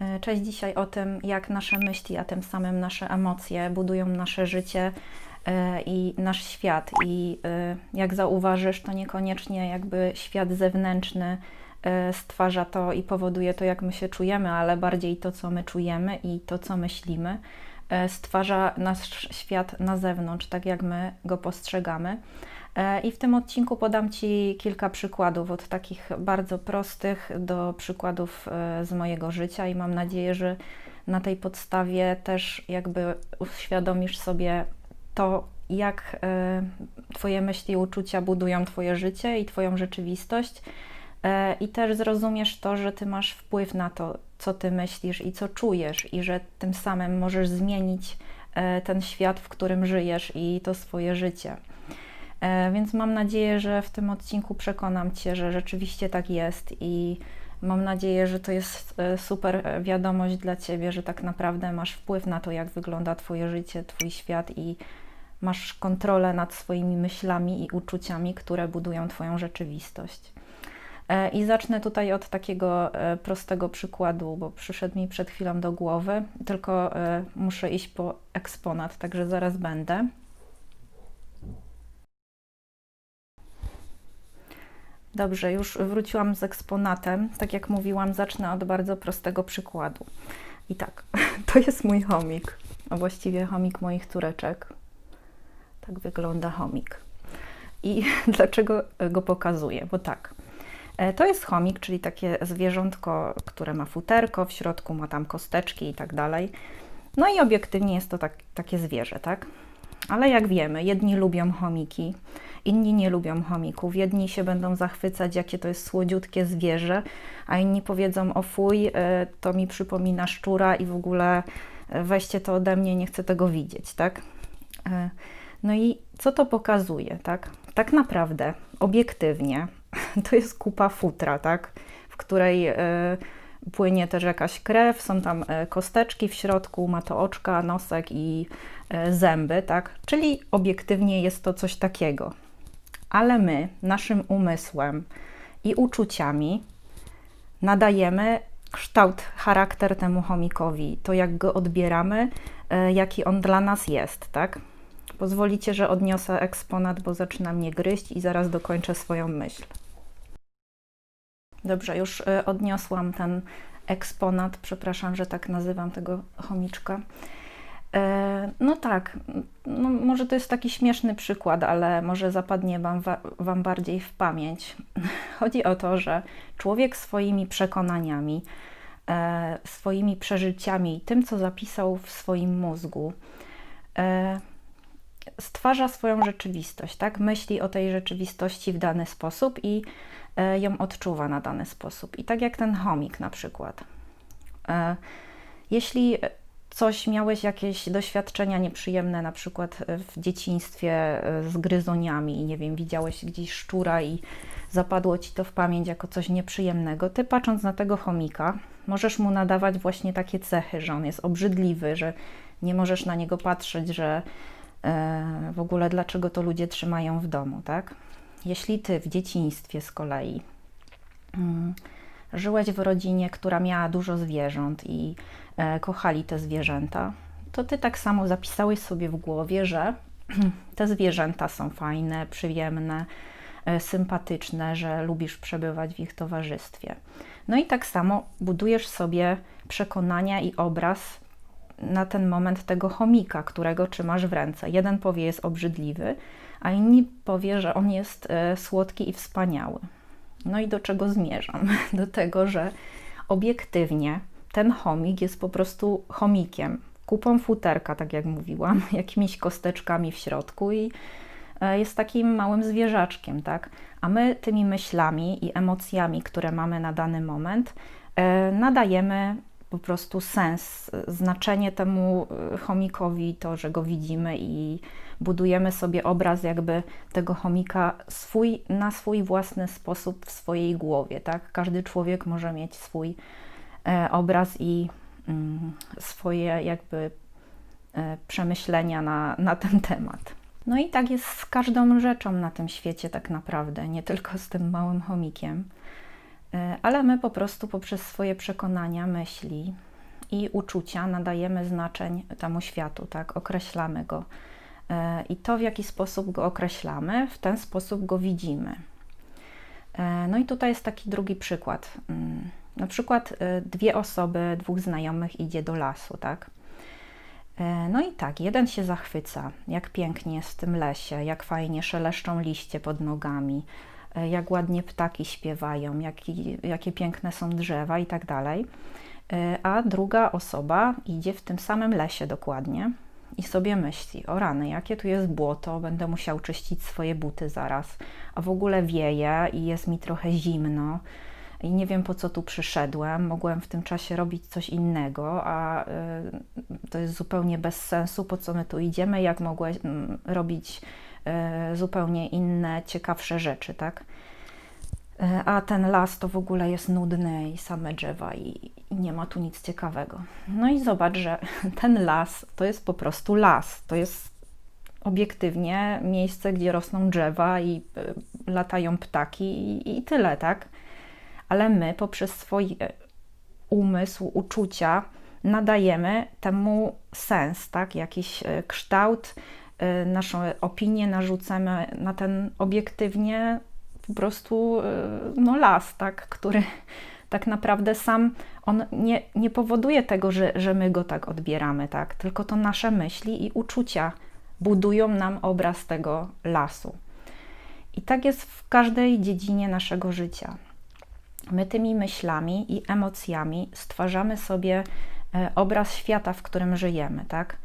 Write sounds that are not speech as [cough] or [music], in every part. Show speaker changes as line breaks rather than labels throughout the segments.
E, Cześć dzisiaj o tym, jak nasze myśli, a tym samym nasze emocje budują nasze życie e, i nasz świat. I e, jak zauważysz, to niekoniecznie jakby świat zewnętrzny stwarza to i powoduje to, jak my się czujemy, ale bardziej to, co my czujemy i to, co myślimy, stwarza nasz świat na zewnątrz, tak jak my go postrzegamy. E, I w tym odcinku podam Ci kilka przykładów, od takich bardzo prostych do przykładów e, z mojego życia, i mam nadzieję, że na tej podstawie też jakby uświadomisz sobie to, jak e, Twoje myśli i uczucia budują Twoje życie i Twoją rzeczywistość. I też zrozumiesz to, że Ty masz wpływ na to, co Ty myślisz i co czujesz, i że tym samym możesz zmienić ten świat, w którym żyjesz i to swoje życie. E, Więc mam nadzieję, że w tym odcinku przekonam Cię, że rzeczywiście tak jest i mam nadzieję, że to jest e, super e, wiadomość dla Ciebie, że tak naprawdę masz wpływ na to, jak wygląda Twoje życie, Twój świat i masz kontrolę nad swoimi myślami i uczuciami, które budują Twoją rzeczywistość. I zacznę tutaj od takiego prostego przykładu, bo przyszedł mi przed chwilą do głowy, tylko muszę iść po eksponat, także zaraz będę. Dobrze, już wróciłam z eksponatem. Tak jak mówiłam, zacznę od bardzo prostego przykładu. I tak, [laughs] to jest mój chomik, a właściwie chomik moich córeczek. Tak wygląda chomik. I [laughs] dlaczego go pokazuję? Bo tak, e, to jest chomik, czyli takie zwierzątko, które ma futerko, w środku ma tam kosteczki i tak dalej. No i obiektywnie jest to tak, takie zwierzę, tak? Ale jak wiemy, jedni lubią chomiki, inni nie lubią chomików. Jedni się będą zachwycać, jakie to jest słodziutkie zwierzę, a inni powiedzą: O fuj, e, to mi przypomina szczura i w ogóle e, weźcie to ode mnie, nie chcę tego widzieć, tak? E, No i co to pokazuje, tak? Tak naprawdę, obiektywnie, [laughs] to jest kupa futra, tak? W której płynie też jakaś krew, są tam kosteczki w środku, ma to oczka, nosek i zęby, tak? Czyli obiektywnie jest to coś takiego. Ale my, naszym umysłem i uczuciami nadajemy kształt, charakter temu chomikowi, to jak go odbieramy, e, jaki on dla nas jest, tak? Pozwolicie, że odniosę eksponat, bo zaczyna mnie gryźć i zaraz dokończę swoją myśl. Dobrze, już e, odniosłam ten eksponat. Przepraszam, że tak nazywam tego chomiczka. E, No tak, no może to jest taki śmieszny przykład, ale może zapadnie wam, wa- wam bardziej w pamięć. [laughs] Chodzi o to, że człowiek swoimi przekonaniami, e, swoimi przeżyciami, tym, co zapisał w swoim mózgu, e, stwarza swoją rzeczywistość, tak? Myśli o tej rzeczywistości w dany sposób i ją odczuwa na dany sposób. I tak jak ten chomik na przykład. Jeśli coś miałeś jakieś doświadczenia nieprzyjemne, na przykład w dzieciństwie e, z gryzoniami nie wiem, widziałeś gdzieś szczura i zapadło ci to w pamięć jako coś nieprzyjemnego, ty patrząc na tego chomika, możesz mu nadawać właśnie takie cechy, że on jest obrzydliwy, że nie możesz na niego patrzeć, że e, w ogóle dlaczego to ludzie trzymają w domu, tak? Jeśli ty w dzieciństwie z kolei mm, żyłeś w rodzinie, która miała dużo zwierząt i e, kochali te zwierzęta, to ty tak samo zapisałeś sobie w głowie, że [clears throat] te zwierzęta są fajne, przyjemne, e, sympatyczne, że lubisz przebywać w ich towarzystwie. No i tak samo budujesz sobie przekonania i obraz na ten moment tego chomika, którego trzymasz w ręce. Jeden powie, jest obrzydliwy, a inni powie, że on jest e, słodki i wspaniały. No i do czego zmierzam? [laughs] Do tego, że obiektywnie ten chomik jest po prostu chomikiem, kupą futerka, tak jak mówiłam, [laughs] jakimiś kosteczkami w środku i e, jest takim małym zwierzaczkiem, tak? A my tymi myślami i emocjami, które mamy na dany moment, e, nadajemy po prostu sens, znaczenie temu e, chomikowi, to, że go widzimy i budujemy sobie obraz jakby tego chomika swój, na swój własny sposób w swojej głowie, tak? Każdy człowiek może mieć swój e, obraz i mm, swoje jakby e, przemyślenia na, na ten temat. No i tak jest z każdą rzeczą na tym świecie tak naprawdę, nie tylko z tym małym chomikiem. E, ale my po prostu poprzez swoje przekonania, myśli i uczucia nadajemy znaczeń temu światu, tak? Określamy go. E, I to, w jaki sposób go określamy, w ten sposób go widzimy. E, no i tutaj jest taki drugi przykład. Mm, na przykład dwie osoby, dwóch znajomych idzie do lasu, tak? No i tak, jeden się zachwyca, jak pięknie jest w tym lesie, jak fajnie szeleszczą liście pod nogami, jak ładnie ptaki śpiewają, jaki, jakie piękne są drzewa i tak dalej. E, a druga osoba idzie w tym samym lesie dokładnie i sobie myśli: O rany, jakie tu jest błoto, będę musiał czyścić swoje buty zaraz, a w ogóle wieje i jest mi trochę zimno. I nie wiem po co tu przyszedłem, mogłem w tym czasie robić coś innego, a y, to jest zupełnie bez sensu, po co my tu idziemy, jak mogłem robić E, zupełnie inne, ciekawsze rzeczy, tak? E, a ten las to w ogóle jest nudny i same drzewa i, nie ma tu nic ciekawego. No i zobacz, że [laughs] ten las to jest po prostu las. To jest obiektywnie miejsce, gdzie rosną drzewa i e, latają ptaki i, tyle, tak? Ale my poprzez swój umysł, uczucia nadajemy temu sens, tak? Jakiś kształt, naszą opinię narzucamy na ten obiektywnie po prostu y, no, las, tak, który [laughs] tak naprawdę sam on nie, nie powoduje tego, że, że my go tak odbieramy, tak, tylko to nasze myśli i uczucia budują nam obraz tego lasu. I tak jest w każdej dziedzinie naszego życia. My tymi myślami i emocjami stwarzamy sobie e, obraz świata, w którym żyjemy, tak?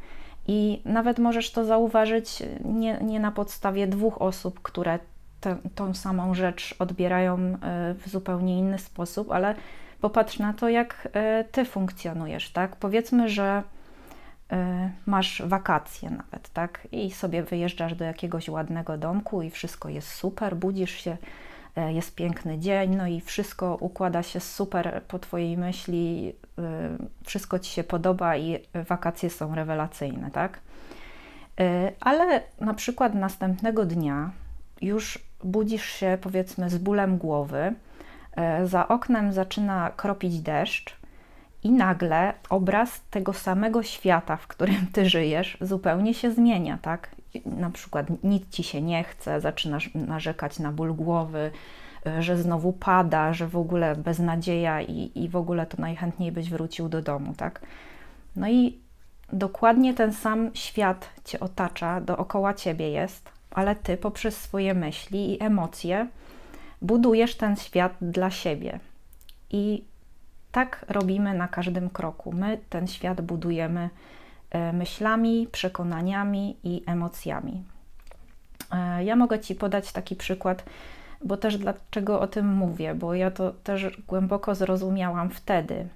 I nawet możesz to zauważyć nie, nie na podstawie dwóch osób, które tę, tą samą rzecz odbierają e, w zupełnie inny sposób, ale popatrz na to, jak e, ty funkcjonujesz, tak? Powiedzmy, że e, masz wakacje nawet, tak? I sobie wyjeżdżasz do jakiegoś ładnego domku i wszystko jest super, budzisz się jest piękny dzień, no i wszystko układa się super po Twojej myśli, e, wszystko Ci się podoba i wakacje są rewelacyjne, tak? E, ale na przykład następnego dnia już budzisz się powiedzmy z bólem głowy, za oknem zaczyna kropić deszcz i nagle obraz tego samego świata, w którym ty żyjesz, zupełnie się zmienia, tak? na przykład nic ci się nie chce, zaczynasz narzekać na ból głowy, e, że znowu pada, że w ogóle beznadzieja i, i w ogóle to najchętniej byś wrócił do domu, tak? No i dokładnie ten sam świat cię otacza, dookoła ciebie jest, ale ty poprzez swoje myśli i emocje budujesz ten świat dla siebie. I tak robimy na każdym kroku. My ten świat budujemy E, myślami, przekonaniami i emocjami. E, ja mogę Ci podać taki przykład, bo też dlaczego o tym mówię, bo ja to też głęboko zrozumiałam wtedy,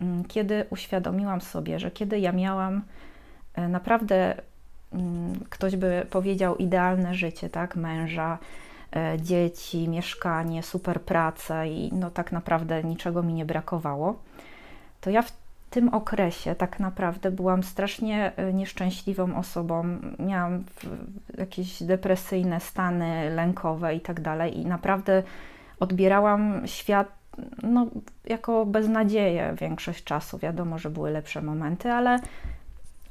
mm, kiedy uświadomiłam sobie, że kiedy ja miałam e, naprawdę, mm, ktoś by powiedział, idealne życie, tak, męża, dzieci, mieszkanie, super pracę i no tak naprawdę niczego mi nie brakowało, to ja w tym okresie tak naprawdę byłam strasznie e, nieszczęśliwą osobą. Miałam jakieś depresyjne stany lękowe i tak dalej, i naprawdę odbierałam świat no, jako beznadzieję większość czasu. Wiadomo, że były lepsze momenty, ale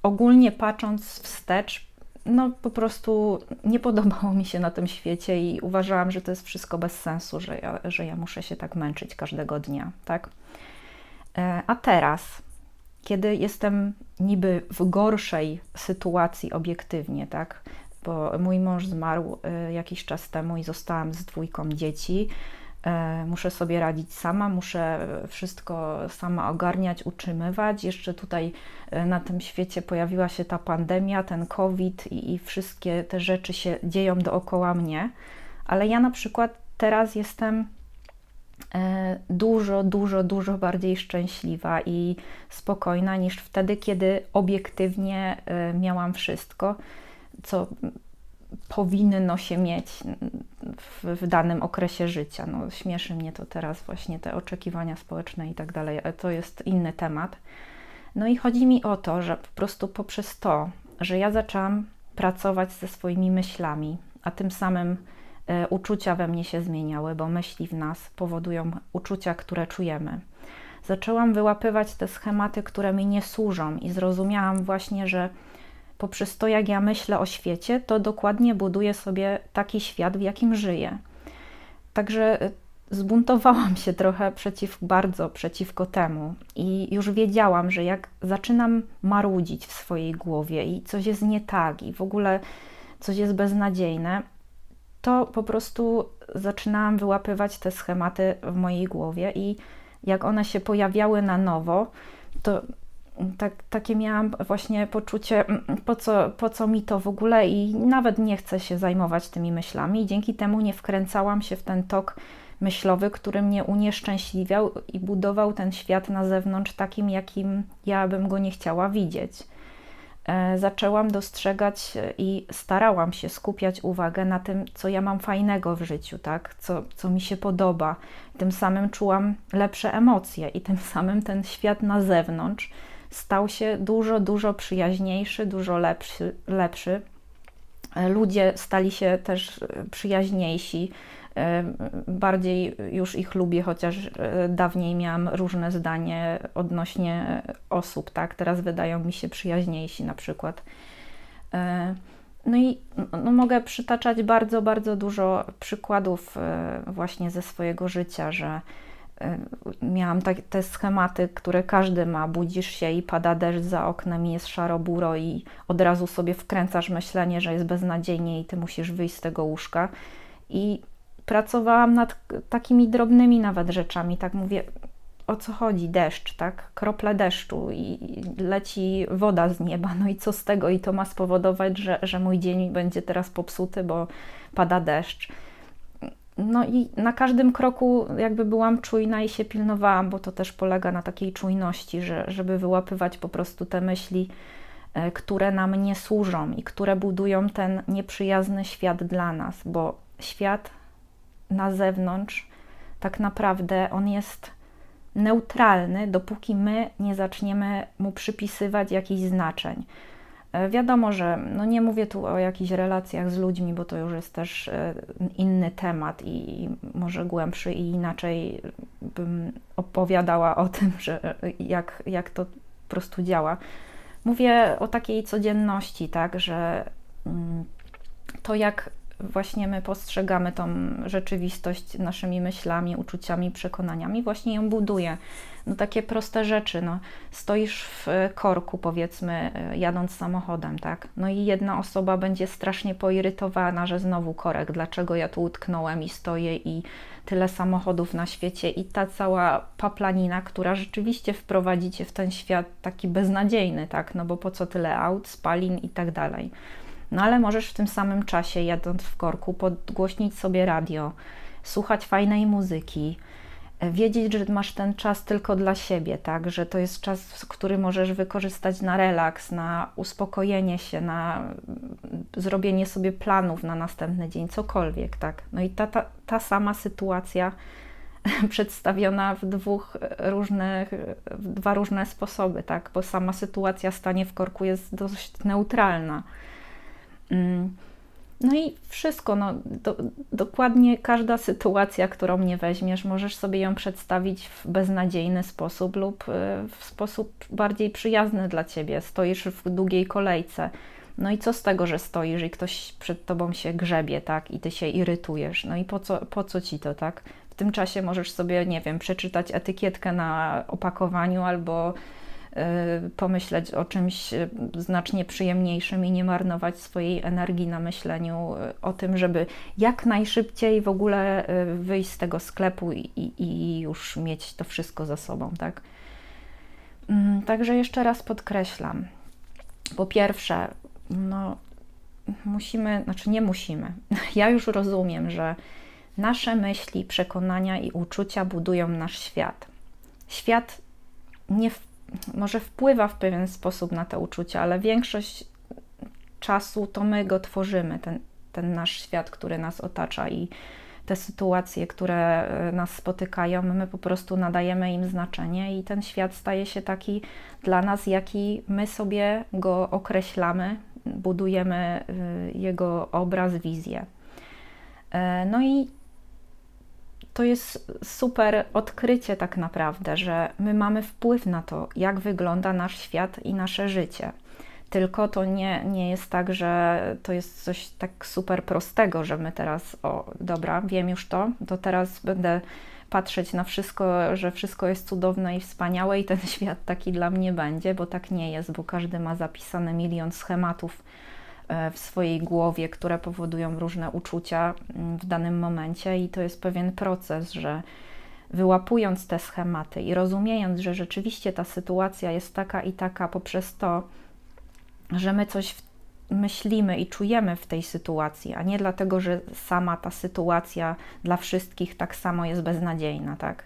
ogólnie patrząc wstecz, no po prostu nie podobało mi się na tym świecie i uważałam, że to jest wszystko bez sensu, że ja, że ja muszę się tak męczyć każdego dnia, tak? E, a teraz kiedy jestem niby w gorszej sytuacji obiektywnie, tak? Bo mój mąż zmarł y, jakiś czas temu i zostałam z dwójką dzieci. Y, muszę sobie radzić sama, muszę wszystko sama ogarniać, utrzymywać. Jeszcze tutaj y, na tym świecie pojawiła się ta pandemia, ten COVID i, i wszystkie te rzeczy się dzieją dookoła mnie. Ale ja na przykład teraz jestem E, dużo, dużo, dużo bardziej szczęśliwa i spokojna niż wtedy, kiedy obiektywnie e, miałam wszystko, co powinno się mieć w, w, danym okresie życia. No, śmieszy mnie to teraz, właśnie te oczekiwania społeczne i tak dalej, ale to jest inny temat. No i chodzi mi o to, że po prostu poprzez to, że ja zaczęłam pracować ze swoimi myślami, a tym samym e, uczucia we mnie się zmieniały, bo myśli w nas powodują uczucia, które czujemy. Zaczęłam wyłapywać te schematy, które mi nie służą, i zrozumiałam właśnie, że poprzez to, jak ja myślę o świecie, to dokładnie buduję sobie taki świat, w jakim żyję. Także e, zbuntowałam się trochę przeciw, bardzo przeciwko temu i już wiedziałam, że jak zaczynam marudzić w swojej głowie i coś jest nie tak i w ogóle coś jest beznadziejne, to po prostu zaczynałam wyłapywać te schematy w mojej głowie i jak one się pojawiały na nowo, to tak, takie miałam właśnie poczucie, mm, po co, po co mi to w ogóle i nawet nie chcę się zajmować tymi myślami. I dzięki temu nie wkręcałam się w ten tok myślowy, który mnie unieszczęśliwiał i budował ten świat na zewnątrz takim, jakim ja bym go nie chciała widzieć. E, zaczęłam dostrzegać i starałam się skupiać uwagę na tym, co ja mam fajnego w życiu, tak? co, co mi się podoba. Tym samym czułam lepsze emocje i tym samym ten świat na zewnątrz stał się dużo, dużo przyjaźniejszy, dużo lepszy. lepszy. E, ludzie stali się też przyjaźniejsi bardziej już ich lubię, chociaż e, dawniej miałam różne zdanie odnośnie osób, tak? Teraz wydają mi się przyjaźniejsi na przykład. E, no i no, mogę przytaczać bardzo, bardzo dużo przykładów e, właśnie ze swojego życia, że miałam tak, te schematy, które każdy ma. Budzisz się i pada deszcz za oknem i jest szaro-buro i od razu sobie wkręcasz myślenie, że jest beznadziejnie i ty musisz wyjść z tego łóżka. I pracowałam nad takimi drobnymi nawet rzeczami, tak mówię, o co chodzi, deszcz, tak? Krople deszczu i leci woda z nieba, no i co z tego? I to ma spowodować, że, że mój dzień będzie teraz popsuty, bo pada deszcz. No i na każdym kroku jakby byłam czujna i się pilnowałam, bo to też polega na takiej czujności, że, żeby wyłapywać po prostu te myśli, e, które nam nie służą i które budują ten nieprzyjazny świat dla nas, bo świat na zewnątrz, tak naprawdę on jest neutralny, dopóki my nie zaczniemy mu przypisywać jakichś znaczeń. E, wiadomo, że no nie mówię tu o jakichś relacjach z ludźmi, bo to już jest też e, inny temat i może głębszy i inaczej bym opowiadała o [laughs] tym, że jak, jak to po prostu działa. Mówię o takiej codzienności, tak, że mm, to jak właśnie my postrzegamy tą rzeczywistość naszymi myślami, uczuciami, przekonaniami, właśnie ją buduje. No takie proste rzeczy, no stoisz w korku powiedzmy jadąc samochodem, tak? No i jedna osoba będzie strasznie poirytowana, że znowu korek, dlaczego ja tu utknąłem i stoję i tyle samochodów na świecie i ta cała paplanina, która rzeczywiście wprowadzi cię w ten świat taki beznadziejny, tak? No bo po co tyle aut, spalin i tak dalej. No ale możesz w tym samym czasie, jadąc w korku, podgłośnić sobie radio, słuchać fajnej muzyki, e, wiedzieć, że masz ten czas tylko dla siebie, tak, że to jest czas, który możesz wykorzystać na relaks, na uspokojenie się, na mm, zrobienie sobie planów na następny dzień, cokolwiek, tak. No i ta, ta, ta sama sytuacja [laughs] przedstawiona w dwóch różnych, w dwa różne sposoby, tak, bo sama sytuacja stanie w korku jest dość neutralna. Mm. No i wszystko, no, do, dokładnie każda sytuacja, którą mnie weźmiesz, możesz sobie ją przedstawić w beznadziejny sposób lub y, w sposób bardziej przyjazny dla ciebie. Stoisz w długiej kolejce. No i co z tego, że stoisz i ktoś przed tobą się grzebie, tak, i ty się irytujesz. No i po co, po co ci to, tak? W tym czasie możesz sobie, nie wiem, przeczytać etykietkę na opakowaniu albo pomyśleć o czymś y, znacznie przyjemniejszym i nie marnować swojej energii na myśleniu y, o tym, żeby jak najszybciej w ogóle wyjść z tego sklepu i, i już mieć to wszystko za sobą, tak? Mm, także jeszcze raz podkreślam. Po pierwsze, no, musimy, znaczy nie musimy. [laughs] Ja już rozumiem, że nasze myśli, przekonania i uczucia budują nasz świat. Świat nie w może wpływa w pewien sposób na te uczucia, ale większość czasu to my go tworzymy, ten, ten nasz świat, który nas otacza i te sytuacje, które e, nas spotykają, my po prostu nadajemy im znaczenie i ten świat staje się taki dla nas, jaki my sobie go określamy, budujemy e, jego obraz, wizję. E, no i to jest super odkrycie, tak naprawdę, że my mamy wpływ na to, jak wygląda nasz świat i nasze życie. Tylko to nie, nie jest tak, że to jest coś tak super prostego, że my teraz, o dobra, wiem już to, to teraz będę patrzeć na wszystko, że wszystko jest cudowne i wspaniałe i ten [laughs] świat taki dla mnie będzie, bo tak nie jest, bo każdy ma zapisane milion schematów w swojej głowie, które powodują różne uczucia mm, w danym momencie i to jest pewien proces, że wyłapując te schematy i rozumiejąc, że rzeczywiście ta sytuacja jest taka i taka poprzez to, że my coś myślimy i czujemy w tej sytuacji, a nie dlatego, że sama ta sytuacja dla wszystkich tak samo jest beznadziejna, tak?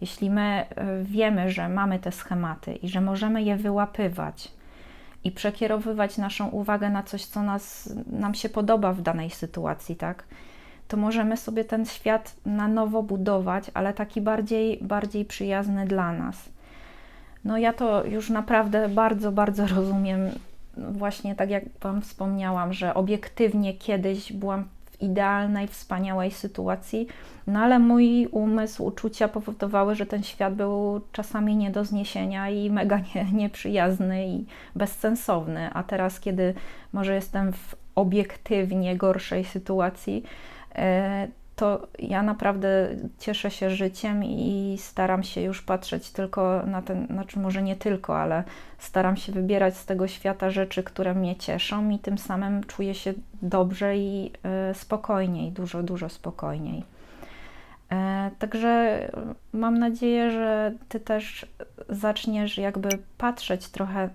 Jeśli my y, wiemy, że mamy te schematy i że możemy je wyłapywać i przekierowywać naszą uwagę na coś, co nas, nam się podoba w danej sytuacji, tak? To możemy sobie ten świat na nowo budować, ale taki bardziej, bardziej przyjazny dla nas. No ja to już naprawdę bardzo, bardzo rozumiem właśnie tak jak Wam wspomniałam, że obiektywnie kiedyś byłam idealnej, wspaniałej sytuacji, no ale mój umysł, uczucia powodowały, że ten świat był czasami nie do zniesienia i mega nie, nieprzyjazny i bezsensowny. A teraz, kiedy może jestem w obiektywnie gorszej sytuacji, e, to ja naprawdę cieszę się życiem i staram się już patrzeć tylko na ten, znaczy może nie tylko, ale staram się wybierać z tego świata rzeczy, które mnie cieszą i tym samym czuję się dobrze i y, spokojniej, dużo, dużo spokojniej. E, także mam nadzieję, że Ty też zaczniesz jakby patrzeć trochę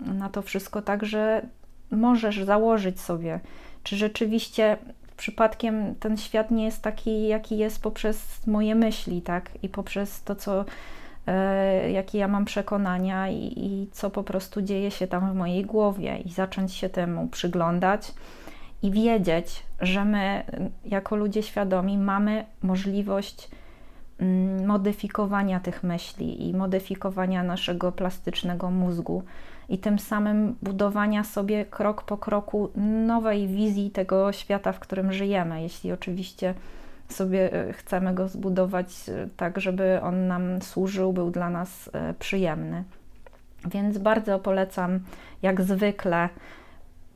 na to wszystko tak, że możesz założyć sobie, czy rzeczywiście przypadkiem ten świat nie jest taki, jaki jest poprzez moje myśli, tak? I poprzez to, co, e, jakie ja mam przekonania i, i co po prostu dzieje się tam w mojej głowie, i zacząć się temu przyglądać i wiedzieć, że my, jako ludzie świadomi, mamy możliwość mm, modyfikowania tych myśli i modyfikowania naszego plastycznego mózgu i tym samym budowania sobie krok po kroku nowej wizji tego świata, w którym żyjemy, jeśli oczywiście sobie e, chcemy go zbudować e, tak, żeby on nam służył, był dla nas e, przyjemny. Więc bardzo polecam, jak zwykle,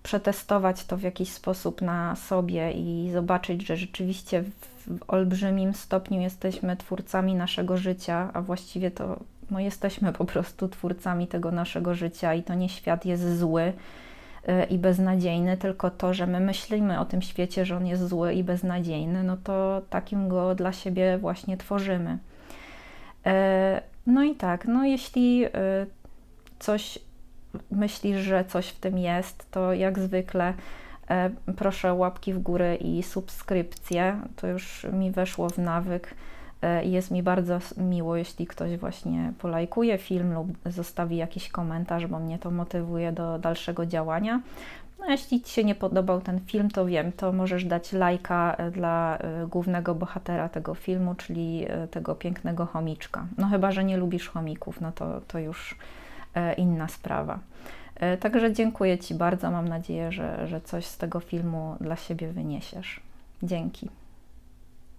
przetestować to w jakiś sposób na sobie i zobaczyć, że rzeczywiście w olbrzymim stopniu jesteśmy twórcami naszego życia, a właściwie to no, jesteśmy po prostu twórcami tego naszego życia i to nie świat jest zły y, i beznadziejny, tylko to, że my myślimy o tym świecie, że on jest zły i beznadziejny, no to takim go dla siebie właśnie tworzymy. Y, no i tak, no jeśli y, coś myślisz, że coś w tym jest, to jak zwykle proszę łapki w górę i subskrypcję. To już mi weszło w nawyk E, jest mi bardzo miło, jeśli ktoś właśnie polajkuje film lub zostawi jakiś komentarz, bo mnie to motywuje do dalszego działania. No, jeśli Ci się nie podobał ten film, to wiem, to możesz dać lajka e, dla e, głównego bohatera tego filmu, czyli tego pięknego chomiczka. No chyba, że nie lubisz chomików, no to, to już inna sprawa. Także dziękuję Ci bardzo. Mam nadzieję, że, że coś z tego filmu dla siebie wyniesiesz. Dzięki.